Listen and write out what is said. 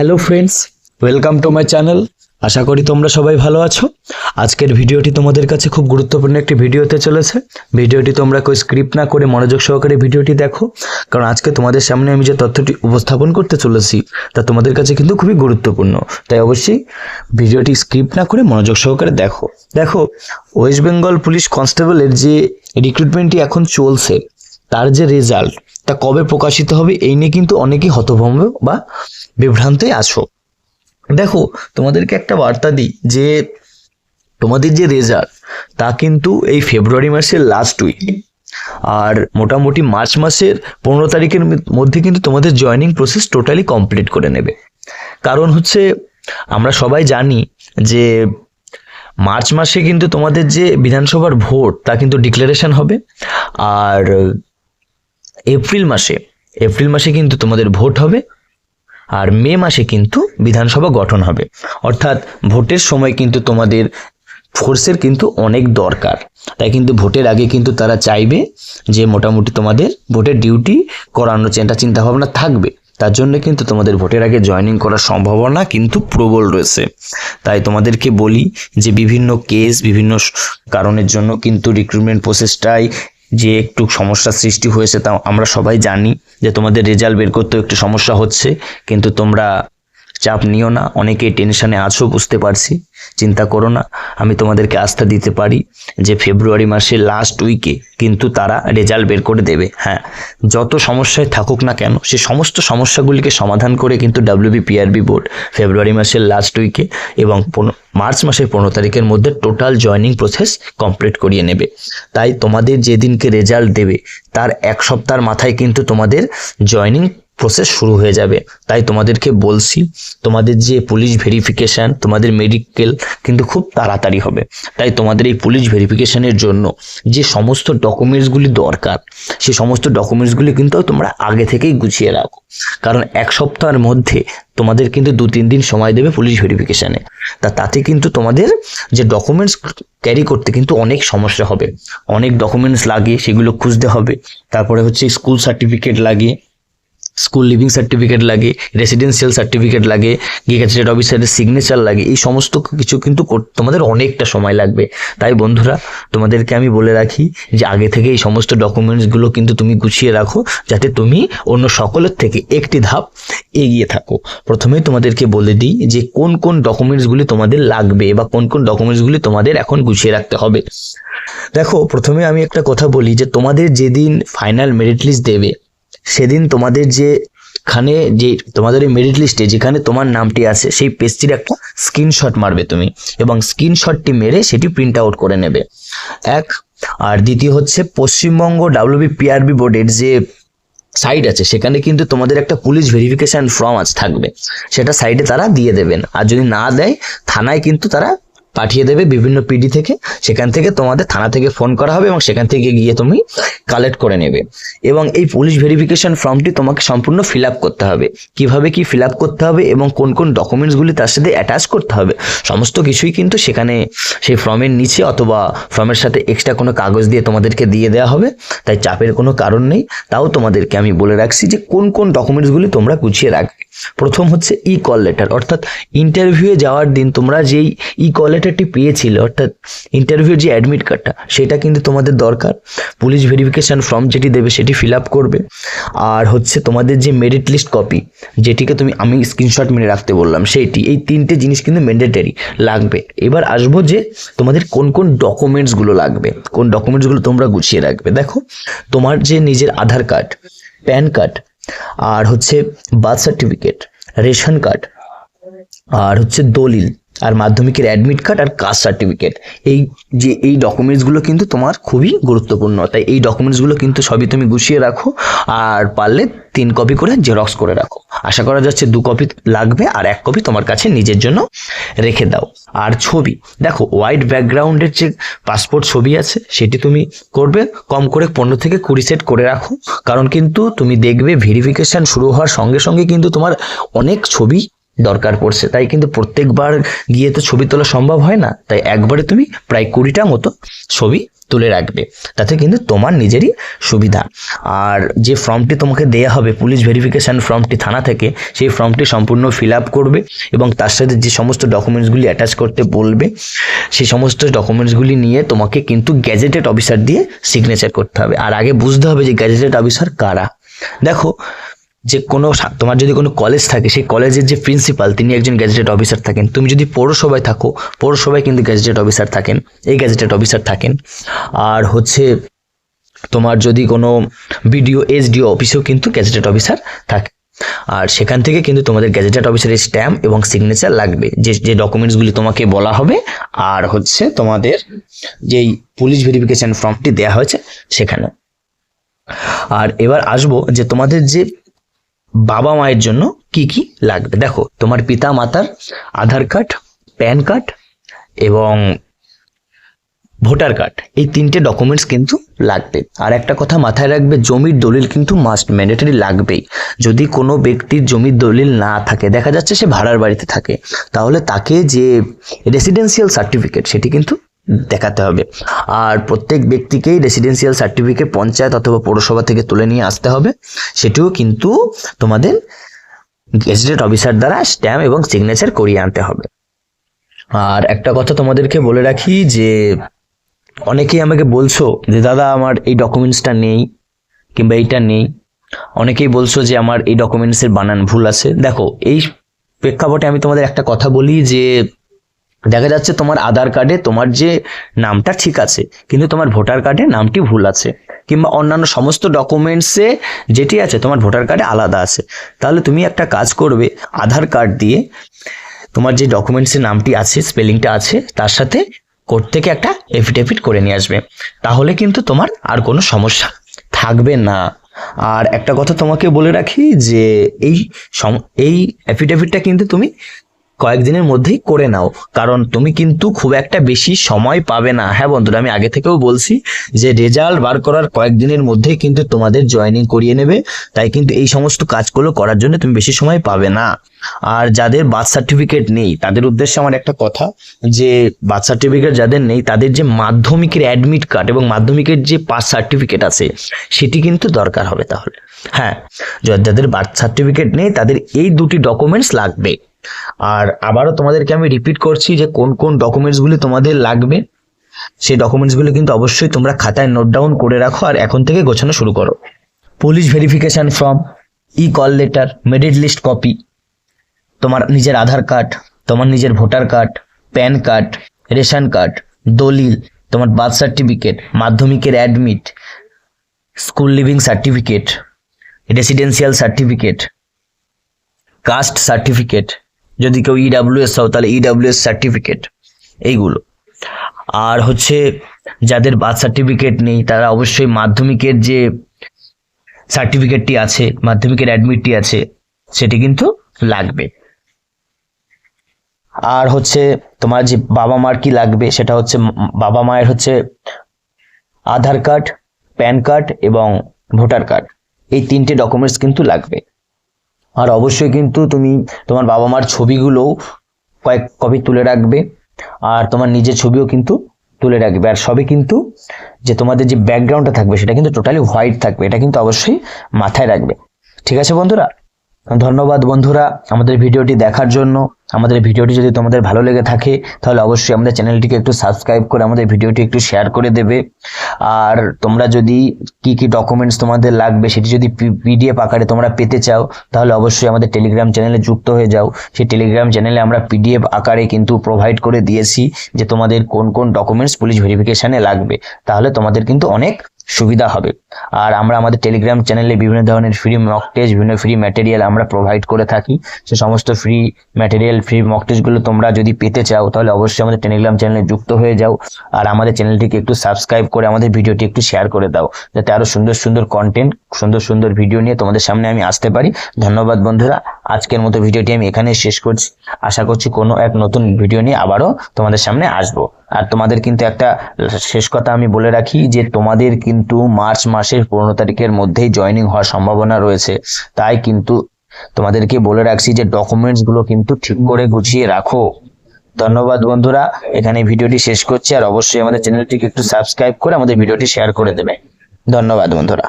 Hello friends, welcome to my channel. আশা করি তোমরা সবাই ভালো আছো। আজকের ভিডিওটি তোমাদের কাছে খুব গুরুত্বপূর্ণ একটি ভিডিও হতে চলেছে। ভিডিওটি তোমরা কেউ স্ক্রিপ্ট না করে মনোযোগ সহকারে ভিডিওটি দেখো, কারণ আজকে তোমাদের সামনে আমি যে তথ্যটি উপস্থাপন করতে চলেছি, তা তোমাদের কাছে কিন্তু খুবই গুরুত্বপূর্ণ। তাই অবশ্যই ভিডিওটি স্ক্রিপ্ট না করে মনোযোগ সহকারে দেখো। দেখো, ওয়েস্ট বেঙ্গল পুলিশ কনস্টেবলের যে রিক্রুটমেন্টটি এখন চলছে, তার যে রেজাল্ট তা কবে প্রকাশিত হবে এই নিয়ে কিন্তু অনেকেই হতভম্ব বা বিভ্রান্তে আছো। দেখো, তোমাদেরকে একটা বার্তা দিই যে তোমাদের যে রেজাল্ট তা কিন্তু এই ফেব্রুয়ারি মাসের লাস্ট উইক আর মোটামুটি মার্চ মাসের পনেরো তারিখের মধ্যে কিন্তু তোমাদের জয়নিং প্রসেস টোটালি কমপ্লিট করে নেবে। কারণ হচ্ছে আমরা সবাই জানি যে মার্চ মাসে কিন্তু তোমাদের যে বিধানসভার ভোট, তা কিন্তু ডিক্লারেশন হবে। আর এপ্রিল মাসে এপ্রিল মাসে কিন্তু তোমাদের ভোট হবে আর মে মাসে কিন্তু বিধানসভা গঠন হবে। অর্থাৎ ভোটের সময় কিন্তু তোমাদের ফোর্সের কিন্তু অনেক দরকার। তাই কিন্তু ভোটের আগে কিন্তু তারা চাইবে যে মোটামুটি তোমাদের ভোটের ডিউটি করানোর চিন্তা চিন্তা ভাবনা থাকবে। তার জন্য কিন্তু তোমাদের ভোটের আগে জয়েনিং করার সম্ভাবনা কিন্তু প্রবল রয়েছে। তাই তোমাদেরকে বলি যে বিভিন্ন কেস বিভিন্ন কারণের জন্য কিন্তু রিক্রুটমেন্ট প্রসেসটাই যে একটু সমস্যা সৃষ্টি হয়েছে তা আমরা সবাই জানি যে তোমাদের রেজাল্ট বের করতেও একটু সমস্যা হচ্ছে, কিন্তু তোমরা চাপ নিও না অনেকেই টেনশনে আছো, বুঝতে পারছি। চিন্তা করো না, আমি তোমাদেরকে আস্থা দিতে পারি যে ফেব্রুয়ারি মাসের লাস্ট উইকে কিন্তু তারা রেজাল্ট বের করে দেবে। হ্যাঁ যত সমস্যায় থাকুক না কেন, সে সমস্ত সমস্যাগুলিকে সমাধান করে কিন্তু ডাব্লিউবি পিআরবি বোর্ড ফেব্রুয়ারি মাসের লাস্ট উইকে এবং মার্চ মাসের পনেরো তারিখের মধ্যে টোটাল জয়নিং প্রসেস কমপ্লিট করিয়ে নেবে। তাই তোমাদের যেদিনকে রেজাল্ট দেবে, তার এক সপ্তাহের মাথায় কিন্তু তোমাদের জয়নিং প্রসেস শুরু হয়ে যাবে। তাই তোমাদেরকে বলছি, তোমাদের যে পুলিশ ভেরিফিকেশান তোমাদের মেডিকেল কিন্তু খুব তাড়াতাড়ি হবে। তাই তোমাদের এই পুলিশ ভেরিফিকেশানের জন্য যে সমস্ত ডকুমেন্টসগুলি দরকার সেই সমস্ত ডকুমেন্টসগুলি কিন্তু তোমরা আগে থেকেই গুছিয়ে রাখো। কারণ এক সপ্তাহের মধ্যে তোমাদের কিন্তু দু তিন দিন সময় দেবে পুলিশ ভেরিফিকেশানে তা তাতে কিন্তু তোমাদের যে ডকুমেন্টস ক্যারি করতে কিন্তু অনেক সমস্যা হবে। অনেক ডকুমেন্টস লাগে, সেগুলো খুঁজতে হবে। তারপরে হচ্ছে স্কুল সার্টিফিকেট লাগে। স্কুল লিভিং সার্টিফিকেট লাগে রেসিডেন্সিয়াল সার্টিফিকেট লাগে গেজেটেড অফিসারের সিগনেচার লাগে, এই সমস্ত কিছু কিন্তু তোমাদের অনেকটা সময় লাগবে। তাই বন্ধুরা, তোমাদেরকে আমি বলে রাখি যে আগে থেকে এই সমস্ত ডকুমেন্টসগুলো কিন্তু তুমি গুছিয়ে রাখো, যাতে তুমি অন্য সকলের থেকে একটি ধাপ এগিয়ে থাকো। প্রথমেই তোমাদেরকে বলে দিই যে কোন কোন ডকুমেন্টসগুলি তোমাদের লাগবে বা কোন কোন ডকুমেন্টসগুলি তোমাদের এখন গুছিয়ে রাখতে হবে। দেখো, প্রথমে আমি একটা কথা বলি যে তোমাদের যেদিন ফাইনাল মেরিট লিস্ট দেবে সেদিন তোমাদের যে খানে যে তোমাদের এই মেরিট লিস্টে যেখানে তোমার নামটি আছে, সেই পেজটির একটা স্ক্রিনশট মারবে তুমি এবং স্ক্রিনশটটি মেরে সেটি প্রিন্ট আউট করে নেবে। এক, আর দ্বিতীয় হচ্ছে পশ্চিমবঙ্গ ডাব্লিউবি পিআরবি বোর্ডের যে সাইট আছে, সেখানে কিন্তু তোমাদের একটা পুলিশ ভেরিফিকেশন ফর্ম আজ থাকবে। সেটা সাইডে তারা দিয়ে দেবেন। আর যদি না দেয়, থানায় কিন্তু তারা পাঠিয়ে দেবে বিভিন্ন পিডি থেকে। সেখান থেকে তোমাদের থানা থেকে ফোন করা হবে এবং সেখান থেকে গিয়ে তুমি কালেক্ট করে নেবে। এবং এই পুলিশ ভেরিফিকেশন ফর্মটি তোমাকে সম্পূর্ণ ফিল আপ করতে হবে। কীভাবে কি ফিল আপ করতে হবে এবং কোন কোন ডকুমেন্টসগুলি তার সাথে অ্যাটাচ করতে হবে, সমস্ত কিছুই কিন্তু সেখানে সেই ফর্মের নিচে অথবা ফর্মের সাথে এক্সট্রা কোনো কাগজ দিয়ে তোমাদেরকে দিয়ে দেওয়া হবে। তাই চাপের কোনো কারণ নেই। তাও তোমাদেরকে আমি বলে রাখছি যে কোন কোন ডকুমেন্টসগুলি তোমরা গুছিয়ে রাখবে। প্রথম হচ্ছে ই কল লেটার অর্থাৎ ইন্টারভিউয়ে যাওয়ার দিন তোমরা যেই ই কল লেটারটি পেয়েছিলে, অর্থাৎ ইন্টারভিউর যে অ্যাডমিট কার্ডটা সেটা কিন্তু তোমাদের দরকার। পুলিশ ভেরিফিকেশন ফর্ম যেটি দেবে, সেটি ফিল আপ করবে। আর হচ্ছে তোমাদের যে মেরিট লিস্ট কপি যেটিকে তুমি, আমি স্ক্রিনশট মেনে রাখতে বললাম, সেইটি, এই তিনটে জিনিস কিন্তু ম্যান্ডেটারি লাগবে। এবার আসব যে তোমাদের কোন কোন ডকুমেন্টসগুলো লাগবে, কোন ডকুমেন্টসগুলো তোমরা গুছিয়ে রাখবে। দেখো, তোমার যে নিজের আধার কার্ড প্যান কার্ড আর হচ্ছে বার্থ সার্টিফিকেট রেশন কার্ড আর হচ্ছে দলিল আর মাধ্যমিকের অ্যাডমিট কার্ড আর কাস্ট সার্টিফিকেট এই যে, এই ডকুমেন্টসগুলো কিন্তু তোমার খুবই গুরুত্বপূর্ণ। তাই এই ডকুমেন্টসগুলো কিন্তু সবই তুমি গুছিয়ে রাখো আর পারলে তিন কপি করে জেরক্স করে রাখো। আশা করা যাচ্ছে দু কপি লাগবে আর এক কপি তোমার কাছে নিজের জন্য রেখে দাও। আর ছবি, দেখো হোয়াইট ব্যাকগ্রাউন্ডের যে পাসপোর্ট ছবি আছে, সেটি তুমি করবে কম করে পনেরো থেকে কুড়ি সেট করে রাখো। কারণ কিন্তু তুমি দেখবে ভেরিফিকেশন শুরু হওয়ার সঙ্গে সঙ্গে কিন্তু তোমার অনেক ছবি দরকার পড়ছে। তাই কিন্তু প্রত্যেকবার গিয়ে তো ছবি তোলা সম্ভব হয় না। তাই একবারে তুমি প্রায় কুড়িটা মতো ছবি তুলে রাখবে। তাতে কিন্তু তোমার নিজেরই সুবিধা। আর যে ফর্মটি তোমাকে দেয়া হবে, পুলিশ ভেরিফিকেশান ফর্মটি থানা থেকে, সেই ফর্মটি সম্পূর্ণ ফিল আপ করবে এবং তার সাথে যে সমস্ত ডকুমেন্টসগুলি অ্যাটাচ করতে বলবে, সেই সমস্ত ডকুমেন্টসগুলি নিয়ে তোমাকে কিন্তু গ্যাজেটেড অফিসার দিয়ে সিগনেচার করতে হবে। আর আগে বুঝতে হবে যে গ্যাজেটেড অফিসার কারা। দেখো যে কোনো তোমার যদি কোনো কলেজ থাকে, সেই কলেজের যে প্রিন্সিপাল তিনি একজন গ্যাজেটেড অফিসার থাকেন। তুমি যদি পৌরসভায় থাকো, পৌরসভায় কিন্তু গ্যাজেটেড অফিসার থাকেন, এই গ্যাজেটেড অফিসার থাকেন। আর হচ্ছে, তোমার যদি কোনো বিডিও এসডিও অফিসেও কিন্তু গ্যাজেটেড অফিসার থাকে। আর সেখান থেকে কিন্তু তোমাদের গ্যাজেটেড অফিসারের স্ট্যাম্প এবং সিগনেচার লাগবে। যে যে ডকুমেন্টসগুলি তোমাকে বলা হবে, আর হচ্ছে তোমাদের যেই পুলিশ ভেরিফিকেশন ফর্মটি দেওয়া হয়েছে, সেখানে। আর এবার আসব যে তোমাদের যে বাবা মায়ের জন্য কি কি লাগবে? দেখো, তোমার পিতা মাতার আধার কার্ড, প্যান কার্ড এবং ভোটার কার্ড, এই তিনটে ডকুমেন্টস কিন্তু লাগবে। আর একটা কথা মাথায় রাখবে, জমির দলিল কিন্তু মাস্ট ম্যান্ডেটরি লাগবেই। যদি কোনো ব্যক্তির জমির দলিল না থাকে, দেখা যাচ্ছে সে ভাড়ার বাড়িতে থাকে, তাহলে তাকে যে রেসিডেন্সিয়াল সার্টিফিকেট সেটি কিন্তু দেখাতে হবে। আর প্রত্যেক ব্যক্তিকেই রেসিডেন্সিয়াল সার্টিফিকেট পঞ্চায়েত অথবা পৌরসভা থেকে তুলে নিয়ে আসতে হবে। সেটিও কিন্তু তোমাদের গেজেটেড অফিসার দ্বারা স্ট্যাম্প এবং সিগনেচার করিয়ে আনতে হবে। আর একটা কথা তোমাদেরকে বলে রাখি যে, অনেকেই আমাকে বলছো যে, দাদা, আমার এই ডকুমেন্টসটা নেই কিংবা এইটা নেই। অনেকেই বলছো যে, আমার এই ডকুমেন্টসের বানান ভুল আছে। দেখো, এই প্রেক্ষাপটে আমি তোমাদের একটা কথা বলি যে দেখা যাচ্ছে তোমার আধার কার্ডে তোমার যে নামটা ঠিক আছে, কিন্তু তোমার ভোটার কার্ডে নামটি ভুল আছে? কিংবা অন্যান্য সমস্ত ডকুমেন্টসে যেটি আছে তোমার ভোটার কার্ডে আলাদা আছে। তাহলে তুমি একটা কাজ করবে, আধার কার্ড দিয়ে তোমার যে ডকুমেন্টসের নামটি আছে স্পেলিংটা আছে, তার সাথে কোর্ট থেকে একটা এফিডেভিট করে নিয়ে আসবে। তাহলে কিন্তু তোমার আর কোনো সমস্যা থাকবে না। আর একটা কথা তোমাকে বলে রাখি যে এই এই অ্যাফিডেভিটটা কিন্তু তুমি কয়েকদিনের মধ্যেই করে নাও। কারণ তুমি কিন্তু খুব একটা বেশি সময় পাবে না। হ্যাঁ বন্ধুরা, আমি আগে থেকেও বলছি যে রেজাল্ট বার করার কয়েকদিনের মধ্যেই কিন্তু তোমাদের জয়েনিং করিয়ে নেবে। তাই কিন্তু এই সমস্ত কাজগুলো করার জন্য তুমি বেশি সময় পাবে না। আর যাদের বার্থ সার্টিফিকেট নেই, তাদের উদ্দেশ্যে আমার একটা কথা যে বার্থ সার্টিফিকেট যাদের নেই, তাদের যে মাধ্যমিকের অ্যাডমিট কার্ড এবং মাধ্যমিকের যে পাস সার্টিফিকেট আছে, সেটি কিন্তু দরকার হবে তাহলে। হ্যাঁ যাদের বার্থ সার্টিফিকেট নেই, তাদের এই দুটি ডকুমেন্টস লাগবে। আর আবারও তোমাদেরকে আমি রিপিট করছি যে কোন কোন ডকুমেন্টসগুলি তোমাদের লাগবে, সেই ডকুমেন্টসগুলো কিন্তু অবশ্যই তোমরা খাতায় নোট ডাউন করে রাখো আর এখন থেকে গোছানো শুরু করো। পুলিশ ভেরিফিকেশন ফর্ম ই call letter merit list copy তোমার নিজের আধার কার্ড তোমার নিজের voter card PAN card ration card দলিল, তোমার বার্থ সার্টিফিকেট মাধ্যমিকের admit school leaving certificate residential certificate caste certificate যদি কেউ ইডাব্লিউএস হও তাহলে ইডাব্লিউএস সার্টিফিকেট এইগুলো। আর হচ্ছে, যাদের বার্থ সার্টিফিকেট নেই, তারা অবশ্যই মাধ্যমিকের যে সার্টিফিকেটটি আছে, মাধ্যমিকের অ্যাডমিটটি আছে, সেটি কিন্তু লাগবে। আর হচ্ছে, তোমার যে বাবা মার কি লাগবে, সেটা হচ্ছে বাবা মায়ের হচ্ছে আধার কার্ড, প্যান কার্ড এবং ভোটার কার্ড, এই তিনটে ডকুমেন্টস কিন্তু লাগবে। আর অবশ্যই কিন্তু তুমি তোমার বাবা মার ছবিগুলোও কয়েক কপি তুলে রাখবে, আর তোমার নিজের ছবিও কিন্তু তুলে রাখবে। আর সবই কিন্তু যে তোমাদের যে ব্যাকগ্রাউন্ডটা থাকবে, সেটা কিন্তু টোটালি হোয়াইট থাকবে। এটা কিন্তু অবশ্যই মাথায় রাখবে। ঠিক আছে বন্ধুরা? ধন্যবাদ বন্ধুরা আমাদের ভিডিওটি দেখার জন্য। আমাদের ভিডিওটি যদি তোমাদের ভালো লেগে থাকে, তাহলে অবশ্যই আমাদের চ্যানেলটিকে একটু সাবস্ক্রাইব করে আমাদের ভিডিওটি একটু শেয়ার করে দেবে। আর তোমরা যদি কি কি ডকুমেন্টস তোমাদের লাগবে, সেটি যদি পিডিএফ আকারে তোমরা পেতে চাও, তাহলে অবশ্যই আমাদের টেলিগ্রাম চ্যানেলে যুক্ত হয়ে যাও। সেই টেলিগ্রাম চ্যানেলে আমরা পিডিএফ আকারে কিন্তু প্রোভাইড করে দিয়েছি যে তোমাদের কোন কোন ডকুমেন্টস পুলিশ ভেরিফিকেশনে লাগবে। তাহলে তোমাদের কিন্তু অনেক সুবিধা হবে। আর আমরা আমাদের টেলিগ্রাম চ্যানেলে বিভিন্ন ধরনের ফ্রি মক টেস্ট বিভিন্ন ফ্রি ম্যাটেরিয়াল আমরা প্রোভাইড করে থাকি। সে সমস্ত ফ্রি ম্যাটেরিয়াল ফ্রি মক টেস্টগুলো তোমরা যদি পেতে চাও, তাহলে অবশ্যই আমাদের টেলিগ্রাম চ্যানেলে যুক্ত হয়ে যাও। আর আমাদের চ্যানেলটিকে একটু সাবস্ক্রাইব করে আমাদের ভিডিওটি একটু শেয়ার করে দাও, যাতে আরও সুন্দর সুন্দর কন্টেন্ট সুন্দর সুন্দর ভিডিও নিয়ে তোমাদের সামনে আমি আসতে পারি। ধন্যবাদ বন্ধুরা। আজকের মতো ভিডিওটি আমি এখানে শেষ করছি। আশা করছি কোনো এক নতুন ভিডিও নিয়ে আবারও তোমাদের সামনে আসব। আর তোমাদের কিন্তু একটা শেষ কথা আমি বলে রাখি যে তোমাদের কিন্তু মার্চ মাসের পনেরো তারিখের মধ্যেই জয়েনিং হওয়ার সম্ভাবনা রয়েছে। তাই কিন্তু তোমাদেরকে বলে রাখছি যে ডকুমেন্টসগুলো কিন্তু ঠিক করে গুছিয়ে রাখো। ধন্যবাদ বন্ধুরা। এখানে ভিডিওটি শেষ করছি। আর অবশ্যই আমাদের চ্যানেলটিকে একটু সাবস্ক্রাইব করে আমাদের ভিডিওটি শেয়ার করে দেবে। ধন্যবাদ বন্ধুরা।